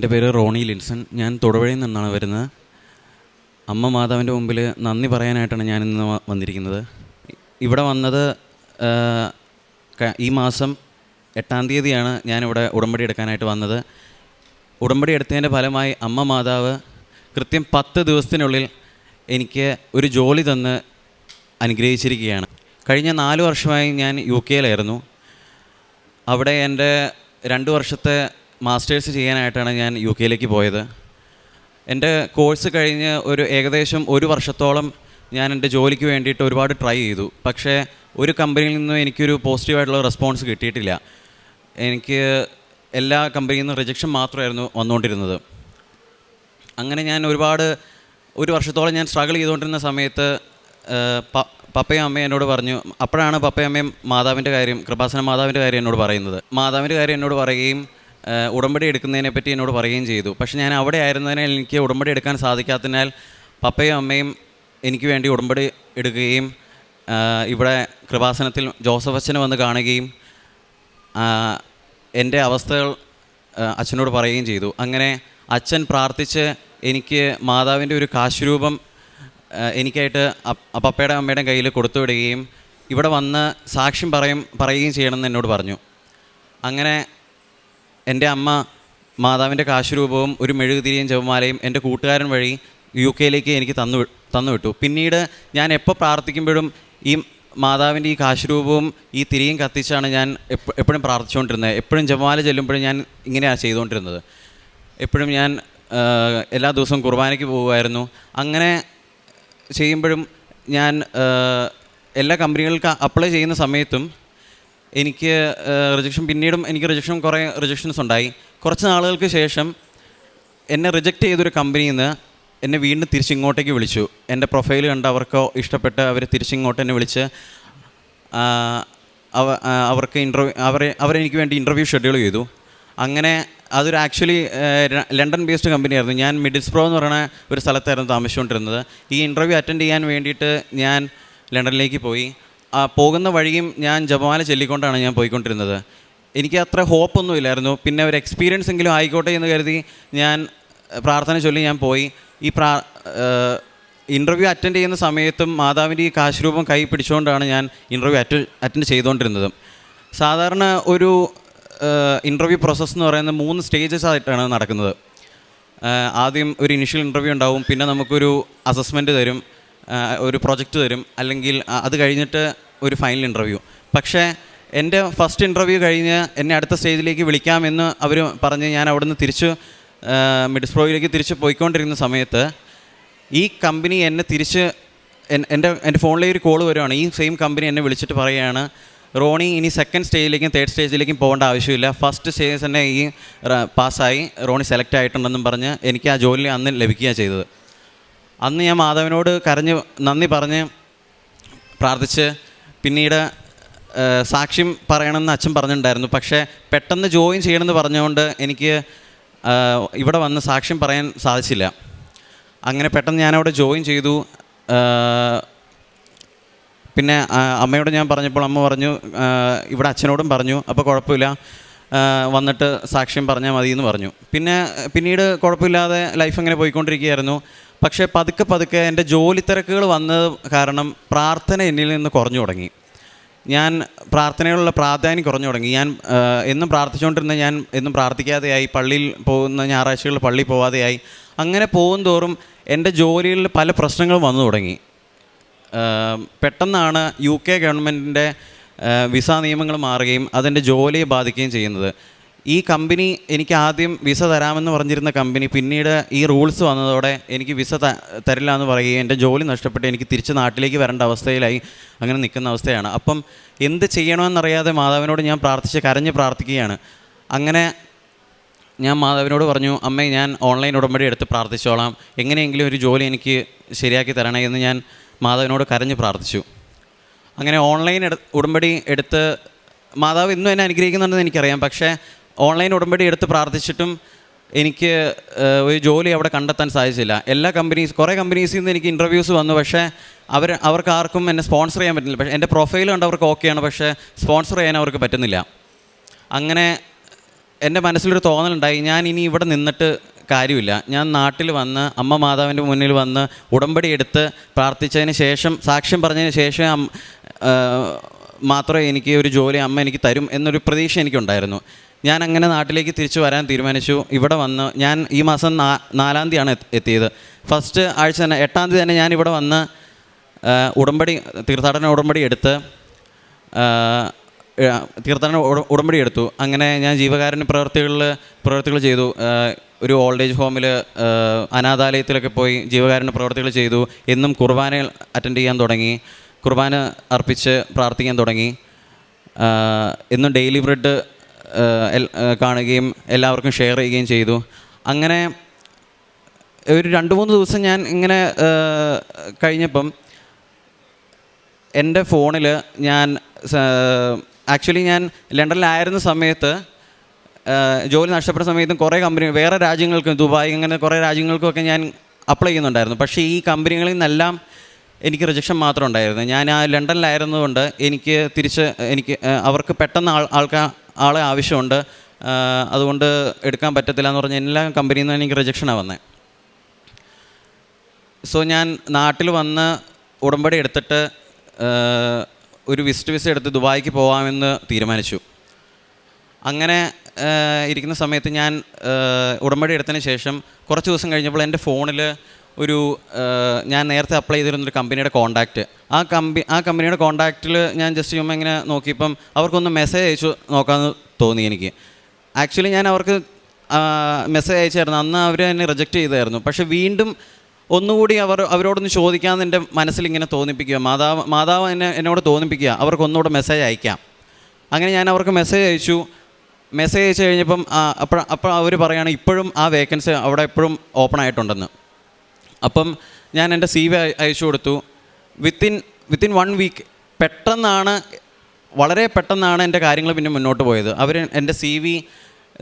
എന്റെ പേര് റോണി ലിൻസൺ. ഞാൻ തൊടുപുഴയിൽ നിന്നാണ് വരുന്നത്. അമ്മ മാതാവിന്റെ മുമ്പിൽ നന്ദി പറയാനായിട്ടാണ് ഞാൻ ഇന്ന് വന്നിരിക്കുന്നത്. ഇവിടെ വന്നത് ഈ മാസം എട്ടാം തീയതിയാണ് ഞാനിവിടെ ഉടമ്പടി എടുക്കാനായിട്ട് വന്നത്. ഉടമ്പടി എടുത്തതിന്റെ ഫലമായി അമ്മ മാതാവ് കൃത്യം പത്ത് ദിവസത്തിനുള്ളിൽ എനിക്ക് ഒരു ജോലി തന്ന് അനുഗ്രഹിച്ചിരിക്കുകയാണ്. കഴിഞ്ഞ നാല് വർഷമായി ഞാൻ യു കെയിലായിരുന്നു. അവിടെ എന്റെ രണ്ട് വർഷത്തെ മാസ്റ്റേഴ്സ് ചെയ്യാനായിട്ടാണ് ഞാൻ യു കെയിലേക്ക് പോയത്. എന്റെ കോഴ്സ് കഴിഞ്ഞ് ഒരു ഏകദേശം ഒരു വർഷത്തോളം ഞാൻ എന്റെ ജോലിക്ക് വേണ്ടിയിട്ട് ഒരുപാട് ട്രൈ ചെയ്തു. പക്ഷേ ഒരു കമ്പനിയിൽ നിന്നും എനിക്കൊരു പോസിറ്റീവായിട്ടുള്ള റെസ്പോൺസ് കിട്ടിയിട്ടില്ല. എനിക്ക് എല്ലാ കമ്പനിയിൽ നിന്നും റിജക്ഷൻ മാത്രമായിരുന്നു വന്നുകൊണ്ടിരുന്നത്. അങ്ങനെ ഞാൻ ഒരുപാട് ഒരു വർഷത്തോളം ഞാൻ സ്ട്രഗിൾ ചെയ്തുകൊണ്ടിരുന്ന സമയത്ത് പപ്പയും അമ്മയും എന്നോട് പറഞ്ഞു അപ്പോഴാണ് പപ്പയും അമ്മയും മാതാവിന്റെ കാര്യം കൃപാസന മാതാവിന്റെ കാര്യം എന്നോട് പറയുന്നത്. മാതാവിന്റെ കാര്യം എന്നോട് പറയുകയും ഉടമ്പടി എടുക്കുന്നതിനെ പറ്റി എന്നോട് പറയുകയും ചെയ്തു. പക്ഷെ ഞാൻ അവിടെ ആയിരുന്നതിനാൽ എനിക്ക് ഉടമ്പടി എടുക്കാൻ സാധിക്കാത്തതിനാൽ പപ്പയും അമ്മയും എനിക്ക് വേണ്ടി ഉടമ്പടി എടുക്കുകയും ഇവിടെ കൃപാസനത്തിൽ ജോസഫ് അച്ഛനെ വന്ന് കാണുകയും എന്റെ അവസ്ഥകൾ അച്ഛനോട് പറയുകയും ചെയ്തു. അങ്ങനെ അച്ഛൻ പ്രാർത്ഥിച്ച് എനിക്ക് മാതാവിന്റെ ഒരു കാശുരൂപം എനിക്കായിട്ട് പപ്പയുടെ അമ്മയുടെ കയ്യിൽ കൊടുത്തുവിടുകയും ഇവിടെ വന്ന് സാക്ഷ്യം പറയും പറയുകയും ചെയ്യണമെന്ന് എന്നോട് പറഞ്ഞു. അങ്ങനെ എന്റെ അമ്മ മാതാവിന്റെ കാശുരൂപവും ഒരു മെഴുകുതിരിയും ജപമാലയും എന്റെ കൂട്ടുകാരൻ വഴി യു കെയിലേക്ക് എനിക്ക് തന്നു തന്നുവിട്ടു തന്നു വിട്ടു. പിന്നീട് ഞാൻ എപ്പോൾ പ്രാർത്ഥിക്കുമ്പോഴും ഈ മാതാവിന്റെ ഈ കാശുരൂപവും ഈ തിരിയും കത്തിച്ചാണ് ഞാൻ എപ്പോഴും പ്രാർത്ഥിച്ചുകൊണ്ടിരുന്നത്. എപ്പോഴും ജപമാല ചെല്ലുമ്പോഴും ഞാൻ ഇങ്ങനെയാണ് ചെയ്തുകൊണ്ടിരുന്നത്. എപ്പോഴും ഞാൻ എല്ലാ ദിവസവും കുർബാനയ്ക്ക് പോകുമായിരുന്നു. അങ്ങനെ ചെയ്യുമ്പോഴും ഞാൻ എല്ലാ കമ്പനികൾക്ക് അപ്ലൈ ചെയ്യുന്ന സമയത്തും എനിക്ക് റിജക്ഷൻ പിന്നീടും എനിക്ക് റിജക്ഷൻ കുറേ റിജക്ഷൻസ് ഉണ്ടായി. കുറച്ച് നാളുകൾക്ക് ശേഷം എന്നെ റിജക്റ്റ് ചെയ്തൊരു കമ്പനിയിൽ നിന്ന് എന്നെ വീണ്ടും തിരിച്ചിങ്ങോട്ടേക്ക് വിളിച്ചു. എന്റെ പ്രൊഫൈൽ കണ്ട് അവർക്കോ ഇഷ്ടപ്പെട്ട് അവർ തിരിച്ചിങ്ങോട്ട് എന്നെ വിളിച്ച് അവ അവർക്ക് ഇന്റർവ്യൂ അവരെ അവരെനിക്ക് വേണ്ടി ഇന്റർവ്യൂ ഷെഡ്യൂൾ ചെയ്തു. അങ്ങനെ അതൊരു ആക്ച്വലി ലണ്ടൻ ബേസ്ഡ് കമ്പനിയായിരുന്നു ഞാൻ മിഡിൽസ്പ്രോ എന്ന് പറയുന്ന ഒരു സ്ഥലത്തായിരുന്നു താമസിച്ചുകൊണ്ടിരുന്നത്. ഈ ഇന്റർവ്യൂ അറ്റൻഡ് ചെയ്യാൻ വേണ്ടിയിട്ട് ഞാൻ ലണ്ടനിലേക്ക് പോയി. പോകുന്ന വഴിയും ഞാൻ ജപമാല ചൊല്ലിക്കൊണ്ടാണ് ഞാൻ പോയിക്കൊണ്ടിരുന്നത്. എനിക്ക് അത്ര ഹോപ്പൊന്നും ഇല്ലായിരുന്നു. പിന്നെ ഒരു എക്സ്പീരിയൻസ് എങ്കിലും ആയിക്കോട്ടെ എന്ന് കരുതി ഞാൻ പ്രാർത്ഥന ചൊല്ലി ഞാൻ പോയി. ഈ പ്രാ ഇന്റർവ്യൂ അറ്റൻഡ് ചെയ്യുന്ന സമയത്തും മാതാവിന്റെ ഈ കാശുരൂപം കൈ പിടിച്ചുകൊണ്ടാണ് ഞാൻ ഇന്റർവ്യൂ അറ്റ അറ്റൻഡ് ചെയ്തുകൊണ്ടിരുന്നത്. സാധാരണ ഒരു ഇന്റർവ്യൂ പ്രോസസ്സ് എന്ന് പറയുന്നത് മൂന്ന് സ്റ്റേജസ് ആയിട്ടാണ് നടക്കുന്നത്. ആദ്യം ഒരു ഇനിഷ്യൽ ഇന്റർവ്യൂ ഉണ്ടാവും. പിന്നെ നമുക്കൊരു അസസ്മെന്റ് തരും. ഒരു പ്രൊജക്റ്റ് തരും. അല്ലെങ്കിൽ അത് കഴിഞ്ഞിട്ട് ഒരു ഫൈനൽ ഇന്റർവ്യൂ പക്ഷേ എന്റെ ഫസ്റ്റ് ഇന്റർവ്യൂ കഴിഞ്ഞ് എന്നെ അടുത്ത സ്റ്റേജിലേക്ക് വിളിക്കാമെന്ന് അവർ പറഞ്ഞ് ഞാൻ അവിടുന്ന് തിരിച്ച് മിഡിസ്പ്രോയിലേക്ക് തിരിച്ച് പോയിക്കൊണ്ടിരുന്ന സമയത്ത് ഈ കമ്പനി എന്നെ തിരിച്ച് എന്റെ എന്റെ ഫോണിലേക്ക് ഒരു കോൾ വരുവാണ്. ഈ സെയിം കമ്പനി എന്നെ വിളിച്ചിട്ട് പറയുകയാണ് റോണി ഇനി സെക്കൻഡ് സ്റ്റേജിലേക്കും തേർഡ് സ്റ്റേജിലേക്കും പോകേണ്ട ആവശ്യമില്ല. ഫസ്റ്റ് സ്റ്റേജ് തന്നെ ഈ പാസ്സായി റോണി സെലക്ട് ആയിട്ടുണ്ടെന്നും പറഞ്ഞ് എനിക്ക് ആ ജോലി അന്ന് ലഭിക്കുകയാണ് ചെയ്തത്. അന്ന് ഞാൻ മാധവനോട് കരഞ്ഞ് നന്ദി പറഞ്ഞ് പ്രാർത്ഥിച്ച് പിന്നീട് സാക്ഷ്യം പറയണമെന്ന് അച്ഛൻ പറഞ്ഞിട്ടുണ്ടായിരുന്നു. പക്ഷേ പെട്ടെന്ന് ജോയിൻ ചെയ്യണമെന്ന് പറഞ്ഞുകൊണ്ട് എനിക്ക് ഇവിടെ വന്ന് സാക്ഷ്യം പറയാൻ സാധിച്ചില്ല. അങ്ങനെ പെട്ടെന്ന് ഞാനവിടെ ജോയിൻ ചെയ്തു. പിന്നെ അമ്മയോട് ഞാൻ പറഞ്ഞപ്പോൾ അമ്മ പറഞ്ഞു ഇവിടെ അച്ഛനോടും പറഞ്ഞു അപ്പോൾ കുഴപ്പമില്ല. വന്നിട്ട് സാക്ഷ്യം പറഞ്ഞാൽ മതി എന്ന് പറഞ്ഞു. പിന്നെ പിന്നീട് കുഴപ്പമില്ലാതെ ലൈഫ് അങ്ങനെ പോയിക്കൊണ്ടിരിക്കുകയായിരുന്നു. പക്ഷേ പതുക്കെ പതുക്കെ എന്റെ ജോലി തിരക്കുകൾ വന്നത് കാരണം പ്രാർത്ഥന എന്നിൽ നിന്ന് കുറഞ്ഞു തുടങ്ങി. ഞാൻ പ്രാർത്ഥനയിലുള്ള പ്രാധാന്യം കുറഞ്ഞു തുടങ്ങി. ഞാൻ എന്നും പ്രാർത്ഥിച്ചുകൊണ്ടിരുന്ന ഞാൻ എന്നും പ്രാർത്ഥിക്കാതെയായി പള്ളിയിൽ പോകുന്ന ഞായറാഴ്ചകളിൽ പള്ളിയിൽ പോവാതെയായി അങ്ങനെ പോകും തോറും എന്റെ ജോലിയിൽ പല പ്രശ്നങ്ങളും വന്നു തുടങ്ങി. പെട്ടെന്നാണ് യു കെ ഗവൺമെന്റിന്റെ വിസ നിയമങ്ങൾ മാറുകയും അതെന്റെ ജോലിയെ ബാധിക്കുകയും ചെയ്യുന്നത്. ഈ കമ്പനി എനിക്ക് ആദ്യം വിസ തരാമെന്ന് പറഞ്ഞിരുന്ന കമ്പനി പിന്നീട് ഈ റൂൾസ് വന്നതോടെ എനിക്ക് വിസ തരില്ല എന്ന് പറയുകയും എന്റെ ജോലി നഷ്ടപ്പെട്ട് എനിക്ക് തിരിച്ച് നാട്ടിലേക്ക് വരേണ്ട അവസ്ഥയിലായി അങ്ങനെ നിൽക്കുന്ന അവസ്ഥയാണ്. അപ്പം എന്ത് ചെയ്യണമെന്നറിയാതെ മാതാവിനോട് ഞാൻ പ്രാർത്ഥിച്ച് കരഞ്ഞ് പ്രാർത്ഥിക്കുകയാണ്. അങ്ങനെ ഞാൻ മാധവനോട് പറഞ്ഞു അമ്മേ ഞാൻ ഓൺലൈൻ ഉടമ്പടി എടുത്ത് പ്രാർത്ഥിച്ചോളാം. എങ്ങനെയെങ്കിലും ഒരു ജോലി എനിക്ക് ശരിയാക്കി തരണേ എന്ന് ഞാൻ മാധവനോട് കരഞ്ഞ് പ്രാർത്ഥിച്ചു. അങ്ങനെ ഓൺലൈൻ ഉടമ്പടി എടുത്ത് മാതാവ് ഇന്നും എന്നെ അനുഗ്രഹിക്കുന്നുണ്ടെന്ന് എനിക്കറിയാം. പക്ഷേ ഓൺലൈൻ ഉടമ്പടി എടുത്ത് പ്രാർത്ഥിച്ചിട്ടും എനിക്ക് ഒരു ജോലി അവിടെ കണ്ടെത്താൻ സാധിച്ചില്ല. എല്ലാ കമ്പനീസ് കുറേ കമ്പനീസിൽ നിന്ന് എനിക്ക് ഇന്റർവ്യൂസ് വന്നു. പക്ഷേ അവർ അവർക്ക് ആർക്കും എന്നെ സ്പോൺസർ ചെയ്യാൻ പറ്റുന്നില്ല. പക്ഷേ എന്റെ പ്രൊഫൈൽ കണ്ട് അവർക്ക് ഓക്കെയാണ് പക്ഷേ സ്പോൺസർ ചെയ്യാൻ അവർക്ക് പറ്റുന്നില്ല. അങ്ങനെ എന്റെ മനസ്സിലൊരു തോന്നലുണ്ടായി. ഞാൻ ഇനി ഇവിടെ നിന്നിട്ട് കാര്യമില്ല. ഞാൻ നാട്ടിൽ വന്ന് അമ്മ മാതാവിന്റെ മുന്നിൽ വന്ന് ഉടമ്പടി എടുത്ത് പ്രാർത്ഥിച്ചതിന് ശേഷം സാക്ഷ്യം പറഞ്ഞതിന് ശേഷം മാത്രമേ എനിക്ക് ഒരു ജോലി അമ്മ എനിക്ക് തരും എന്നൊരു പ്രതീക്ഷ എനിക്കുണ്ടായിരുന്നു. ഞാൻ അങ്ങനെ നാട്ടിലേക്ക് തിരിച്ചു വരാൻ തീരുമാനിച്ചു. ഇവിടെ വന്ന് ഞാൻ ഈ മാസം നാ നാലാം തീയതിയാണ് എത്തിയത്. ഫസ്റ്റ് ആഴ്ച തന്നെ എട്ടാം തീയതി തന്നെ ഞാൻ ഇവിടെ വന്ന് ഉടമ്പടി തീർത്ഥാടന ഉടമ്പടി എടുത്ത് തീർത്ഥാടന ഉടമ്പടി എടുത്തു. അങ്ങനെ ഞാൻ ജീവകാരുണ്യ പ്രവർത്തികളിൽ പ്രവർത്തികൾ ചെയ്തു. ഒരു ഓൾഡ് ഏജ് ഹോമിൽ അനാഥാലയത്തിലൊക്കെ പോയി ജീവകാരുണ്യ പ്രവർത്തികൾ ചെയ്തു. എന്നും കുർബാന അറ്റൻഡ് ചെയ്യാൻ തുടങ്ങി. കുർബാന അർപ്പിച്ച് പ്രാർത്ഥിക്കാൻ തുടങ്ങി. എന്നും ഡെയിലി ബ്രെഡ് കാണുകയും എല്ലാവർക്കും ഷെയർ ചെയ്യുകയും ചെയ്തു. അങ്ങനെ ഒരു രണ്ട് മൂന്ന് ദിവസം ഞാൻ ഇങ്ങനെ കഴിഞ്ഞപ്പം എന്റെ ഫോണിൽ ഞാൻ ആക്ച്വലി ഞാൻ ലണ്ടനിലായിരുന്ന സമയത്ത് ജോലി നഷ്ടപ്പെട്ട സമയത്തും കുറേ കമ്പനി വേറെ രാജ്യങ്ങൾക്കും ദുബായ് അങ്ങനെ കുറേ രാജ്യങ്ങൾക്കുമൊക്കെ ഞാൻ അപ്ലൈ ചെയ്യുന്നുണ്ടായിരുന്നു. പക്ഷേ ഈ കമ്പനികളിൽ നിന്നെല്ലാം എനിക്ക് റിജക്ഷൻ മാത്രം ഉണ്ടായിരുന്നു. ഞാൻ ആ ലണ്ടനിലായിരുന്നതുകൊണ്ട് എനിക്ക് തിരിച്ച് എനിക്ക് അവർക്ക് പെട്ടെന്ന് ആൾ ആൾക്കാർ ആളെ ആവശ്യമുണ്ട്. അതുകൊണ്ട് എടുക്കാൻ പറ്റത്തില്ല എന്ന് പറഞ്ഞ എല്ലാ കമ്പനിയിൽ നിന്നും എനിക്ക് റിജക്ഷനാണ് വന്നത് സോ ഞാൻ നാട്ടിൽ വന്ന് ഉടമ്പടി എടുത്തിട്ട് ഒരു വിസിറ്റ് വിസ എടുത്ത് ദുബായിക്ക് പോകാമെന്ന് തീരുമാനിച്ചു. അങ്ങനെ ഇരിക്കുന്ന സമയത്ത് ഞാൻ ഉടമ്പടി എടുത്തതിന് ശേഷം കുറച്ച് ദിവസം കഴിഞ്ഞപ്പോൾ എന്റെ ഫോണിൽ ഒരു ഞാൻ നേരത്തെ അപ്ലൈ ചെയ്തിരുന്നൊരു കമ്പനിയുടെ കോണ്ടാക്റ്റ് ആ കമ്പി ആ കമ്പനിയുടെ കോണ്ടാക്റ്റിൽ ഞാൻ ജസ്റ്റ് ചുമ്മാ ഇങ്ങനെ നോക്കിയപ്പം അവർക്കൊന്ന് മെസ്സേജ് അയച്ചു നോക്കാമെന്ന് തോന്നി എനിക്ക്. ആക്ച്വലി ഞാൻ അവർക്ക് മെസ്സേജ് അയച്ചായിരുന്നു. അന്ന് അവർ എന്നെ റിജക്റ്റ് ചെയ്തായിരുന്നു. പക്ഷേ വീണ്ടും ഒന്നുകൂടി അവർ അവരോടൊന്ന് ചോദിക്കാമെന്ന് എന്റെ മനസ്സിൽ ഇങ്ങനെ തോന്നിപ്പിക്കുക. മാതാവ് മാതാവ് എന്നെ എന്നോട് തോന്നിപ്പിക്കുക. അവർക്ക് ഒന്നുകൂടെ മെസ്സേജ് അയക്കാം. അങ്ങനെ ഞാൻ അവർക്ക് മെസ്സേജ് അയച്ചു. മെസ്സേജ് അയച്ചു കഴിഞ്ഞപ്പം അപ്പോൾ അപ്പോൾ അവർ പറയുകയാണ് ഇപ്പോഴും ആ വേക്കൻസി അവിടെ എപ്പോഴും ഓപ്പൺ ആയിട്ടുണ്ടെന്ന്. അപ്പം ഞാൻ എന്റെ സി വി അയച്ചു കൊടുത്തു. വിത്തിൻ വിത്തിൻ വൺ വീക്ക് പെട്ടെന്നാണ് വളരെ പെട്ടെന്നാണ് എന്റെ കാര്യങ്ങൾ പിന്നെ മുന്നോട്ട് പോയത്. അവർ എന്റെ സി വി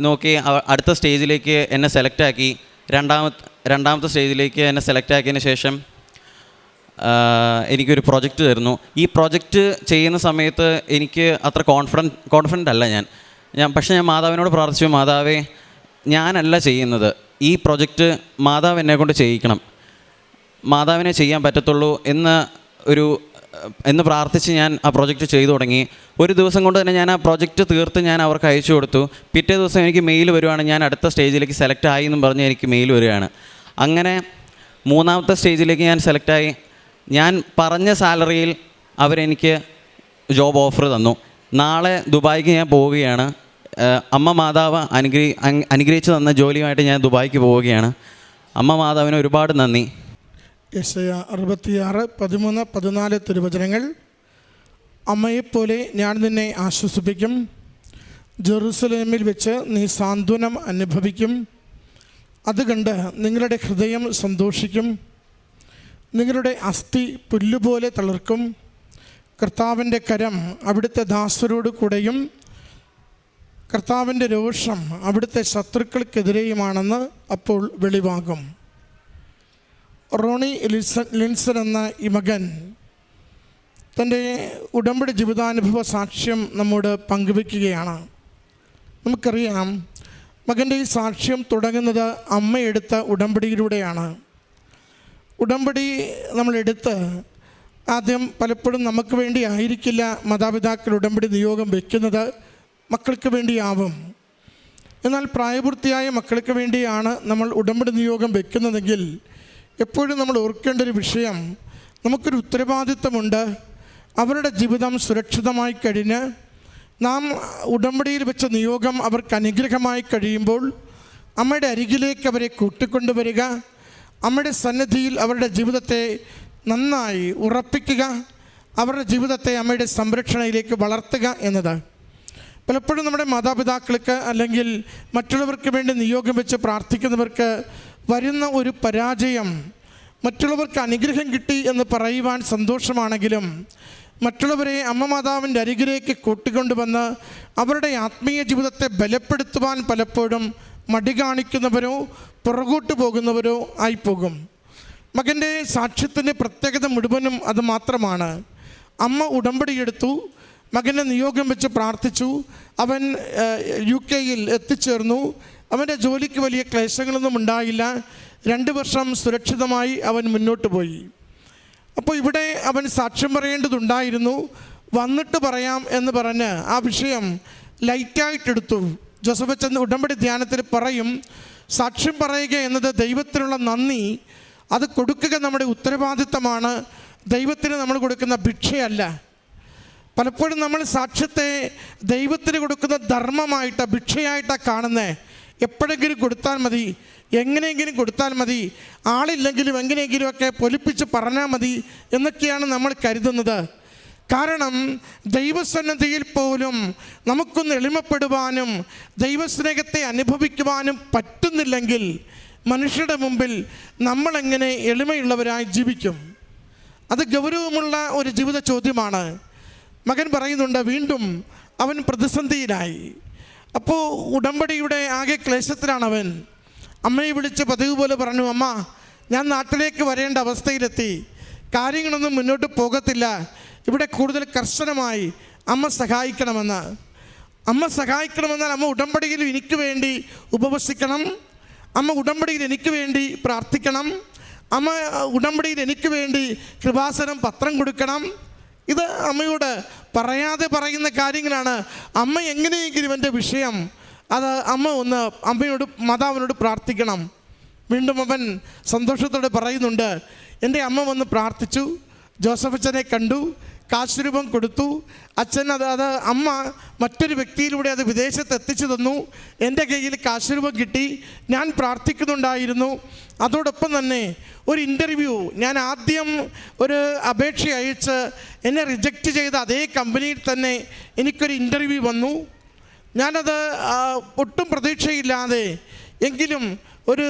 നോക്കി അടുത്ത സ്റ്റേജിലേക്ക് എന്നെ സെലക്ട് ആക്കി. രണ്ടാമത്തെ രണ്ടാമത്തെ സ്റ്റേജിലേക്ക് എന്നെ സെലക്ട് ആക്കിയതിന് ശേഷം എനിക്കൊരു പ്രൊജക്റ്റ് തരുന്നു. ഈ പ്രൊജക്റ്റ് ചെയ്യുന്ന സമയത്ത് എനിക്ക് അത്ര കോൺഫിഡൻ കോൺഫിഡന്റ് അല്ല ഞാൻ. ഞാൻ പക്ഷേ ഞാൻ മാതാവിനോട് പ്രാർത്ഥിച്ചു മാതാവേ ഞാനല്ല ചെയ്യുന്നത്. ഈ പ്രൊജക്റ്റ് മാതാവ് എന്നെ കൊണ്ട് ചെയ്യിക്കണം. മാതാവിനെ ചെയ്യാൻ പറ്റത്തുള്ളൂ എന്ന് ഒരു എന്ന് പ്രാർത്ഥിച്ച് ഞാൻ ആ പ്രോജക്റ്റ് ചെയ്തു തുടങ്ങി. ഒരു ദിവസം കൊണ്ട് തന്നെ ഞാൻ ആ പ്രോജക്റ്റ് തീർത്ത് ഞാൻ അവർക്ക് അയച്ചു കൊടുത്തു. പിറ്റേ ദിവസം എനിക്ക് മെയിൽ വരുവാണ്. ഞാൻ അടുത്ത സ്റ്റേജിലേക്ക് സെലക്ട് ആയി എന്നും പറഞ്ഞ് എനിക്ക് മെയിൽ വരികയാണ്. അങ്ങനെ മൂന്നാമത്തെ സ്റ്റേജിലേക്ക് ഞാൻ സെലക്ട് ആയി. ഞാൻ പറഞ്ഞ സാലറിയിൽ അവരെനിക്ക് ജോബ് ഓഫർ തന്നു. നാളെ ദുബായിക്ക് ഞാൻ പോവുകയാണ്. അമ്മ മാതാവ് അനുഗ്രഹി അനുഗ്രഹിച്ച് തന്ന ജോലിയുമായിട്ട് ഞാൻ ദുബായിക്ക് പോവുകയാണ്. അമ്മ മാതാവിന് ഒരുപാട് നന്ദി. യശയ അറുപത്തിയാറ് പതിമൂന്ന് പതിനാല് തിരുവചനങ്ങൾ. അമ്മയെപ്പോലെ ഞാൻ നിന്നെ ആശ്വസിപ്പിക്കും. ജെറുസലേമിൽ വെച്ച് നീ സാന്ത്വനം അനുഭവിക്കും. അത് കണ്ട് നിങ്ങളുടെ ഹൃദയം സന്തോഷിക്കും. നിങ്ങളുടെ അസ്ഥി പുല്ലുപോലെ തളിർക്കും. കർത്താവിന്റെ കരം അവിടുത്തെ ദാസരോട് കൂടെയും കർത്താവിന്റെ രോഷം അവിടുത്തെ ശത്രുക്കൾക്കെതിരെയുമാണെന്ന് അപ്പോൾ വെളിവാകും. റോണി ലിൻസൺ ലിൻസൺ എന്ന ഈ മകൻ തന്റെ ഉടമ്പടി ജീവിതാനുഭവ സാക്ഷ്യം നമ്മോട് പങ്കുവെക്കുകയാണ് നമുക്കറിയാം മകന്റെ ഈ സാക്ഷ്യം തുടങ്ങുന്നത് അമ്മ എടുത്ത ഉടമ്പടിയിലൂടെയാണ്. ഉടമ്പടി നമ്മളെടുത്ത് ആദ്യം പലപ്പോഴും നമുക്ക് വേണ്ടി ആയിരിക്കില്ല മാതാപിതാക്കൾ ഉടമ്പടി നിയോഗം വയ്ക്കുന്നത് മക്കൾക്ക് വേണ്ടിയാവും. എന്നാൽ പ്രായപൂർത്തിയായ മക്കൾക്ക് വേണ്ടിയാണ് നമ്മൾ ഉടമ്പടി നിയോഗം വെക്കുന്നതെങ്കിൽ എപ്പോഴും നമ്മൾ ഓർക്കേണ്ട ഒരു വിഷയം നമുക്കൊരു ഉത്തരവാദിത്തമുണ്ട്. അവരുടെ ജീവിതം സുരക്ഷിതമായി കഴിഞ്ഞ് നാം ഉടമ്പടിയിൽ വെച്ച നിയോഗം അവർക്ക് അനുഗ്രഹമായി കഴിയുമ്പോൾ അമ്മയുടെ അരികിലേക്ക് അവരെ കൂട്ടിക്കൊണ്ടുവരിക അമ്മയുടെ സന്നിധിയിൽ അവരുടെ ജീവിതത്തെ നന്നായി ഉറപ്പിക്കുക അവരുടെ ജീവിതത്തെ അമ്മയുടെ സംരക്ഷണയിലേക്ക് വളർത്തുക എന്നത്. പലപ്പോഴും നമ്മുടെ മാതാപിതാക്കൾക്ക് അല്ലെങ്കിൽ മറ്റുള്ളവർക്ക് വേണ്ടി നിയോഗം വെച്ച് പ്രാർത്ഥിക്കുന്നവർക്ക് വരുന്ന ഒരു പരാജയം മറ്റുള്ളവർക്ക് അനുഗ്രഹം കിട്ടി എന്ന് പറയുവാൻ സന്തോഷമാണെങ്കിലും മറ്റുള്ളവരെ അമ്മ മാതാവിന്റെ അരികിലേക്ക് കൂട്ടിക്കൊണ്ടുവന്ന് അവരുടെ ആത്മീയ ജീവിതത്തെ ബലപ്പെടുത്തുവാൻ പലപ്പോഴും മടി കാണിക്കുന്നവരോ പുറകോട്ട് പോകുന്നവരോ ആയിപ്പോകും. മകന്റെ സാക്ഷ്യത്തിന്റെ പ്രത്യേകത മുഴുവനും അത് മാത്രമാണ്. അമ്മ ഉടമ്പടിയെടുത്തു മകനെ നിയോഗം വെച്ച് പ്രാർത്ഥിച്ചു അവൻ യു കെയിൽ എത്തിച്ചേർന്നു അവന്റെ ജോലിക്ക് വലിയ ക്ലേശങ്ങളൊന്നും ഉണ്ടായില്ല. രണ്ട് വർഷം സുരക്ഷിതമായി അവൻ മുന്നോട്ട് പോയി. അപ്പോൾ ഇവിടെ അവൻ സാക്ഷ്യം പറയേണ്ടതുണ്ടായിരുന്നു. വന്നിട്ട് പറയാം എന്ന് പറഞ്ഞ് ആ വിഷയം ലൈറ്റായിട്ടെടുത്തു. ജോസഫ് അച്ഛൻ ഉടമ്പടി ധ്യാനത്തിൽ പറയും സാക്ഷ്യം പറയുക എന്നത് ദൈവത്തിനുള്ള നന്ദി. അത് കൊടുക്കുക നമ്മുടെ ഉത്തരവാദിത്തമാണ്. ദൈവത്തിന് നമ്മൾ കൊടുക്കുന്ന ഭിക്ഷയല്ല. പലപ്പോഴും നമ്മൾ സാക്ഷ്യത്തെ ദൈവത്തിന് കൊടുക്കുന്ന ധർമ്മമായിട്ട് ഭിക്ഷയായിട്ടാണ് കാണുന്നത് എപ്പോഴെങ്കിലും കൊടുത്താൽ മതി എങ്ങനെയെങ്കിലും കൊടുത്താൽ മതി ആളില്ലെങ്കിലും എങ്ങനെയെങ്കിലുമൊക്കെ പൊലിപ്പിച്ച് പറഞ്ഞാൽ മതി എന്നൊക്കെയാണ് നമ്മൾ കരുതുന്നത്. കാരണം ദൈവസന്നദ്ധിയിൽ പോലും നമുക്കൊന്ന് എളിമപ്പെടുവാനും ദൈവസ്നേഹത്തെ അനുഭവിക്കുവാനും പറ്റുന്നില്ലെങ്കിൽ മനുഷ്യരുടെ മുമ്പിൽ നമ്മളെങ്ങനെ എളിമയുള്ളവരായി ജീവിക്കും? അത് ഗൗരവമുള്ള ഒരു ജീവിത ചോദ്യമാണ്. മകൻ പറയുന്നുണ്ട് വീണ്ടും അവൻ പ്രതിസന്ധിയിലായി. അപ്പോൾ ഉടമ്പടിയുടെ ആകെ ക്ലേശത്തിലാണ് അവൻ. അമ്മയെ വിളിച്ച് പതിവ് പോലെ പറഞ്ഞു അമ്മ ഞാൻ നാട്ടിലേക്ക് വരേണ്ട അവസ്ഥയിലെത്തി. കാര്യങ്ങളൊന്നും മുന്നോട്ട് പോകത്തില്ല. ഇവിടെ കൂടുതൽ കർശനമായി അമ്മ സഹായിക്കണമെന്ന്. അമ്മ സഹായിക്കണമെന്നാൽ അമ്മ ഉടമ്പടിയിൽ എനിക്ക് വേണ്ടി ഉപവസിക്കണം. അമ്മ ഉടമ്പടിയിൽ എനിക്ക് വേണ്ടി പ്രാർത്ഥിക്കണം. അമ്മ ഉടമ്പടിയിൽ എനിക്ക് വേണ്ടി കൃപാസനം പത്രം കൊടുക്കണം. ഇത് അമ്മയോട് പറയാതെ പറയുന്ന കാര്യങ്ങളാണ്. അമ്മ എങ്ങനെയെങ്കിലും എന്റെ വിഷയം അത് അമ്മ ഒന്ന് അമ്മയോട് മാതാവിനോട് പ്രാർത്ഥിക്കണം. വീണ്ടും അവൻ സന്തോഷത്തോടെ പറയുന്നുണ്ട്. എന്റെ അമ്മ വന്ന് പ്രാർത്ഥിച്ചു. ജോസഫച്ചനെ കണ്ടു. കാശ് രൂപം കൊടുത്തു. അച്ഛൻ അത് അത് അമ്മ മറ്റൊരു വ്യക്തിയിലൂടെ അത് വിദേശത്ത് എത്തിച്ചു തന്നു. എന്റെ കയ്യിൽ കാശ് രൂപം കിട്ടി. ഞാൻ പ്രാർത്ഥിക്കുന്നുണ്ടായിരുന്നു. അതോടൊപ്പം തന്നെ ഒരു ഇന്റർവ്യൂ ഞാൻ ആദ്യം ഒരു അപേക്ഷ അയച്ച് എന്നെ റിജക്റ്റ് ചെയ്ത അതേ കമ്പനിയിൽ തന്നെ എനിക്കൊരു ഇന്റർവ്യൂ വന്നു. ഞാനത് ഒട്ടും പ്രതീക്ഷയില്ലാതെ എങ്കിലും ഒരു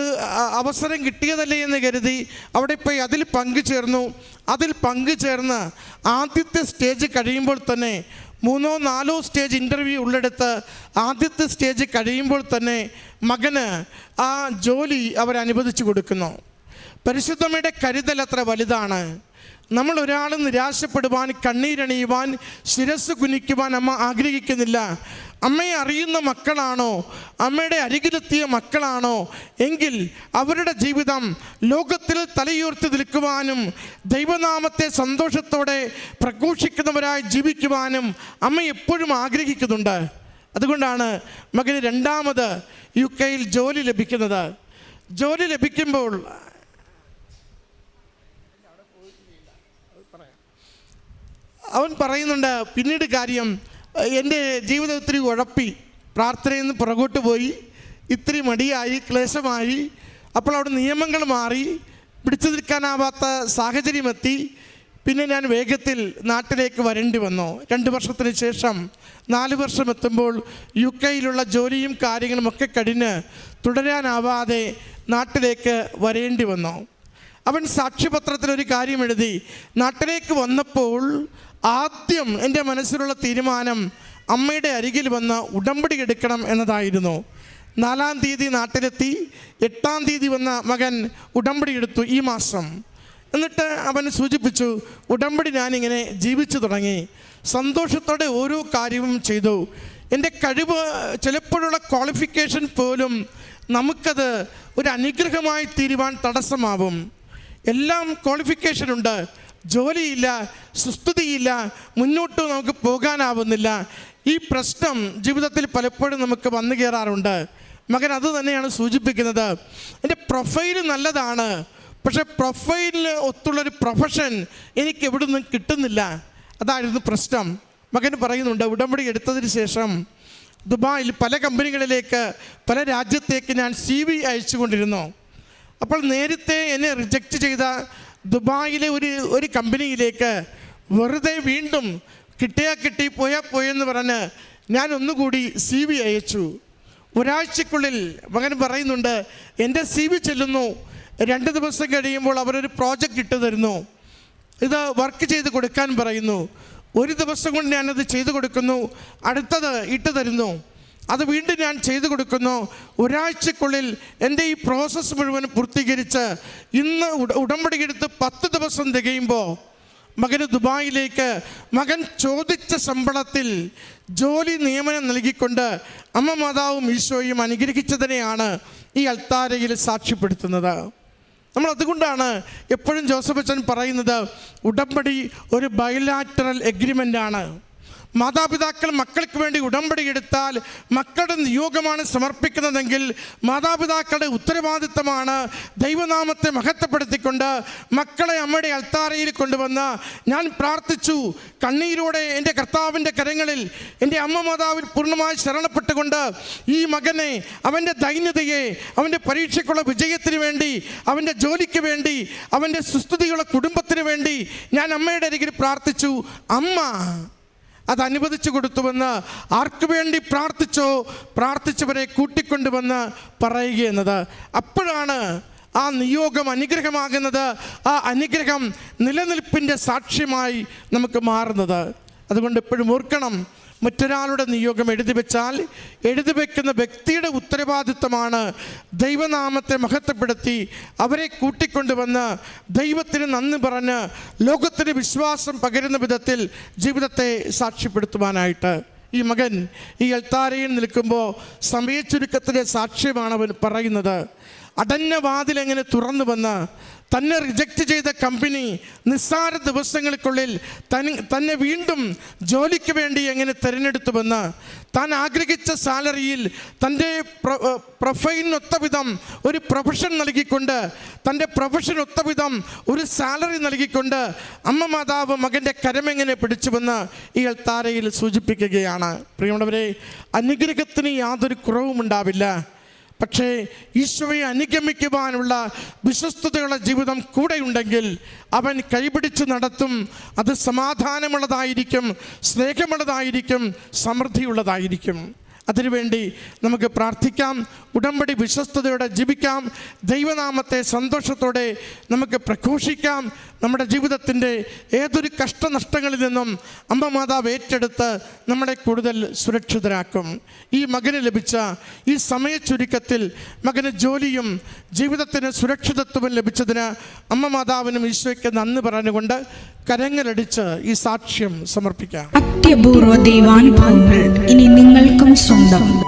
അവസരം കിട്ടിയതല്ലേ എന്ന് കരുതി അവിടെ പോയി അതിൽ പങ്കുചേർന്നു അതിൽ പങ്കുചേർന്ന് ആദ്യത്തെ സ്റ്റേജ് കഴിയുമ്പോൾ തന്നെ മൂന്നോ നാലോ സ്റ്റേജ് ഇന്റർവ്യൂ ഉള്ളെടുത്ത് ആദ്യത്തെ സ്റ്റേജ് കഴിയുമ്പോൾ തന്നെ മകന് ആ ജോലി അവരനുവദിച്ചു കൊടുക്കുന്നു. പരിശുദ്ധമ്മയുടെ കരുതൽ അത്ര വലുതാണ്. നമ്മൾ ഒരാൾ നിരാശപ്പെടുവാൻ കണ്ണീരണിയുവാൻ ശിരസ് കുനിക്കുവാൻ അമ്മ ആഗ്രഹിക്കുന്നില്ല. അമ്മയെ അറിയുന്ന മക്കളാണോ? അമ്മയുടെ അരികിലെത്തിയ മക്കളാണോ? എങ്കിൽ അവരുടെ ജീവിതം ലോകത്തിൽ തലയുയർത്തി നിൽക്കുവാനും ദൈവനാമത്തെ സന്തോഷത്തോടെ പ്രഘോഷിക്കുന്നവരായി ജീവിക്കുവാനും അമ്മ എപ്പോഴും ആഗ്രഹിക്കുന്നുണ്ട്. അതുകൊണ്ടാണ് മകന് രണ്ടാമത് യു കെയിൽ ജോലി ലഭിക്കുന്നത്. ജോലി ലഭിക്കുമ്പോൾ അവൻ പറയുന്നുണ്ട് പിന്നീട് കാര്യം എന്റെ ജീവിതം ഇത്തിരി ഉഴപ്പി. പ്രാർത്ഥനയിൽ നിന്ന് പുറകോട്ട് പോയി. ഇത്തിരി മടിയായി ക്ലേശമായി. അപ്പോൾ അവിടെ നിയമങ്ങൾ മാറി. പിടിച്ചു നിൽക്കാനാവാത്ത സാഹചര്യമെത്തി പിന്നെ ഞാൻ വേഗത്തിൽ നാട്ടിലേക്ക് വരേണ്ടി വന്നു. രണ്ട് വർഷത്തിന് ശേഷം നാല് വർഷം എത്തുമ്പോൾ യു കെയിലുള്ള ജോലിയും കാര്യങ്ങളുമൊക്കെ കഴിഞ്ഞ് തുടരാനാവാതെ നാട്ടിലേക്ക് വരേണ്ടി വന്നു. അവൻ സാക്ഷ്യപത്രത്തിൽ ഒരു കാര്യം എഴുതി നാട്ടിലേക്ക് വന്നപ്പോൾ ആദ്യം എന്റെ മനസ്സിലുള്ള തീരുമാനം അമ്മയുടെ അരികിൽ വന്ന് ഉടമ്പടി എടുക്കണം എന്നതായിരുന്നു. നാലാം തീയതി നാട്ടിലെത്തി എട്ടാം തീയതി വന്ന മകൻ ഉടമ്പടി എടുത്തു ഈ മാസം. എന്നിട്ട് അവൻ സൂചിപ്പിച്ചു ഉടമ്പടി ഞാനിങ്ങനെ ജീവിച്ചു തുടങ്ങി. സന്തോഷത്തോടെ ഓരോ കാര്യവും ചെയ്തു. എന്റെ കഴിവ് ചിലപ്പോഴുള്ള ക്വാളിഫിക്കേഷൻ പോലും നമുക്കത് ഒരു അനുഗ്രഹമായി തീരുവാൻ തടസ്സമാവും. എല്ലാം ക്വാളിഫിക്കേഷൻ ഉണ്ട്. ജോലിയില്ല സുസ്ഥിതിയില്ല മുന്നോട്ട് നമുക്ക് പോകാനാവുന്നില്ല. ഈ പ്രശ്നം ജീവിതത്തിൽ പലപ്പോഴും നമുക്ക് വന്നു കയറാറുണ്ട് മകൻ അത് തന്നെയാണ് സൂചിപ്പിക്കുന്നത്. എന്റെ പ്രൊഫൈൽ നല്ലതാണ്. പക്ഷെ പ്രൊഫൈലിന് ഒത്തുള്ളൊരു പ്രൊഫഷൻ എനിക്ക് എവിടെ നിന്നും കിട്ടുന്നില്ല. അതായിരുന്നു പ്രശ്നം. മകൻ പറയുന്നുണ്ട് ഉടമ്പടി എടുത്തതിന് ശേഷം ദുബായിൽ പല കമ്പനികളിലേക്ക് പല രാജ്യത്തേക്ക് ഞാൻ സി വി അയച്ചുകൊണ്ടിരുന്നു. അപ്പോൾ നേരത്തെ എന്നെ റിജക്റ്റ് ചെയ്ത ദുബായിലെ ഒരു ഒരു കമ്പനിയിലേക്ക് വെറുതെ വീണ്ടും കിട്ടിയാൽ കിട്ടി പോയാൽ പോയെന്ന് പറഞ്ഞ് ഞാൻ ഒന്നുകൂടി സി വി അയച്ചു. ഒരാഴ്ചക്കുള്ളിൽ മകൻ പറയുന്നുണ്ട് എന്റെ സി വി ചെല്ലുന്നു. രണ്ട് ദിവസം കഴിയുമ്പോൾ അവരൊരു പ്രോജക്റ്റ് ഇട്ട് തരുന്നു. ഇത് വർക്ക് ചെയ്ത് കൊടുക്കാൻ പറയുന്നു. ഒരു ദിവസം കൊണ്ട് ഞാനത് ചെയ്തു കൊടുക്കുന്നു. അടുത്തത് ഇട്ട് തരുന്നു. അത് വീണ്ടും ഞാൻ ചെയ്തു കൊടുക്കുന്നു. ഒരാഴ്ചക്കുള്ളിൽ എന്റെ ഈ പ്രോസസ്സ് മുഴുവൻ പൂർത്തീകരിച്ച് ഇന്ന് ഉട- ഉടമ്പടി എടുത്ത് പത്ത് ദിവസം തികയുമ്പോൾ മകന് ദുബായിലേക്ക് മകൻ ചോദിച്ച ശമ്പളത്തിൽ ജോലി നിയമനം നൽകിക്കൊണ്ട് അമ്മ മാതാവും ഈശോയും അനുഗ്രഹിച്ചതിനെയാണ് ഈ അൽത്താരയിൽ സാക്ഷ്യപ്പെടുത്തുന്നത്. നമ്മൾ അതുകൊണ്ടാണ് എപ്പോഴും ജോസഫ് അച്ഛൻ പറയുന്നത് ഉടമ്പടി ഒരു ബയലാറ്ററൽ എഗ്രിമെന്റ് ആണ്. മാതാപിതാക്കൾ മക്കൾക്ക് വേണ്ടി ഉടമ്പടി എടുത്താൽ മക്കളുടെ നിയോഗമാണ് സമർപ്പിക്കുന്നതെങ്കിൽ മാതാപിതാക്കളുടെ ഉത്തരവാദിത്തമാണ് ദൈവനാമത്തെ മഹത്വപ്പെടുത്തിക്കൊണ്ട് മക്കളെ അമ്മയുടെ അൽത്താരയിൽ കൊണ്ടുവന്ന് ഞാൻ പ്രാർത്ഥിച്ചു. കണ്ണീരോടെ എന്റെ കർത്താവിന്റെ കരങ്ങളിൽ എന്റെ അമ്മ മാതാവിൽ പൂർണമായി ശരണപ്പെട്ടുകൊണ്ട് ഈ മകനെ അവന്റെ ദൈന്യതയെ അവന്റെ പരീക്ഷയ്ക്കുള്ള വിജയത്തിന് വേണ്ടി അവന്റെ ജോലിക്ക് വേണ്ടി അവന്റെ സുസ്ഥിതിയുള്ള കുടുംബത്തിന് വേണ്ടി ഞാൻ അമ്മയുടെ അരികിൽ പ്രാർത്ഥിച്ചു. അമ്മ. അത് അനുവദിച്ചു കൊടുത്തുവെന്ന് ആർക്കു വേണ്ടി പ്രാർത്ഥിച്ചോ പ്രാർത്ഥിച്ചവരെ കൂട്ടിക്കൊണ്ടുവന്ന് പറയുക എന്നത്. അപ്പോഴാണ് ആ നിയോഗം അനുഗ്രഹമാകുന്നത്. ആ അനുഗ്രഹം നിലനിൽപ്പിന്റെ സാക്ഷ്യമായി നമുക്ക് മാറുന്നത്. അതുകൊണ്ട് എപ്പോഴും ഓർക്കണം മറ്റൊരാളുടെ നിയോഗം എഴുതി വെച്ചാൽ എഴുതി വെക്കുന്ന വ്യക്തിയുടെ ഉത്തരവാദിത്തമാണ് ദൈവനാമത്തെ മഹത്വപ്പെടുത്തി അവരെ കൂട്ടിക്കൊണ്ടുവന്ന് ദൈവത്തിന് നന്ദി പറഞ്ഞ് ലോകത്തിന് വിശ്വാസം പകരുന്ന വിധത്തിൽ ജീവിതത്തെ സാക്ഷ്യപ്പെടുത്തുവാനായിട്ട്. ഈ മകൻ ഈ എൽത്താരയിൽ നിൽക്കുമ്പോൾ സമയച്ചുരുക്കത്തിന്റെ സാക്ഷ്യമാണ് അവൻ പറയുന്നത്. അടഞ്ഞ വാതിൽ എങ്ങനെ തുറന്നു വന്ന് തന്നെ റിജക്റ്റ് ചെയ്ത കമ്പനി നിസ്സാര ദിവസങ്ങൾക്കുള്ളിൽ തനി തന്നെ വീണ്ടും ജോലിക്ക് വേണ്ടി എങ്ങനെ തിരഞ്ഞെടുത്തുവെന്ന് താൻ ആഗ്രഹിച്ച സാലറിയിൽ തന്റെ പ്രൊഫൈലിനൊത്ത വിധം ഒരു പ്രൊഫഷൻ നൽകിക്കൊണ്ട് തന്റെ പ്രൊഫഷനൊത്ത വിധം ഒരു സാലറി നൽകിക്കൊണ്ട് അമ്മ മാതാവ് മകന്റെ കരമെങ്ങനെ പിടിച്ചുവെന്ന് ഈ താരയിൽ സൂചിപ്പിക്കുകയാണ്. പ്രിയമുള്ളവരെ അനുഗ്രഹത്തിന് യാതൊരു കുറവും ഉണ്ടാവില്ല പക്ഷേ ഈശോയെ അനുഗമിക്കുവാനുള്ള വിശ്വസ്തതയുള്ള ജീവിതം കൂടെയുണ്ടെങ്കിൽ അവൻ കൈപിടിച്ച് നടത്തും. അത് സമാധാനമുള്ളതായിരിക്കും സ്നേഹമുള്ളതായിരിക്കും സമൃദ്ധിയുള്ളതായിരിക്കും. അതിനുവേണ്ടി നമുക്ക് പ്രാർത്ഥിക്കാം ഉടമ്പടി വിശ്വസ്തയോടെ ജീവിക്കാം ദൈവനാമത്തെ സന്തോഷത്തോടെ നമുക്ക് പ്രഘോഷിക്കാം നമ്മുടെ ജീവിതത്തിന്റെ ഏതൊരു കഷ്ടനഷ്ടങ്ങളിൽ നിന്നും അമ്മ മാതാവ് ഏറ്റെടുത്ത് നമ്മളെ കൂടുതൽ സുരക്ഷിതരാക്കും. ഈ മകന് ലഭിച്ച ഈ സമയ ചുരുക്കത്തിൽ മകന് ജോലിയും ജീവിതത്തിന് സുരക്ഷിതത്വവും ലഭിച്ചതിന് അമ്മ മാതാവിനും ഈശോയ്ക്ക് നന്ദി പറഞ്ഞുകൊണ്ട് കരങ്ങളടിച്ച് ഈ സാക്ഷ്യം സമർപ്പിക്കാം. അത്യപൂർവ ദൈവാനുഭവങ്ങൾ ഇനി നിങ്ങൾക്കും സ്വന്തം.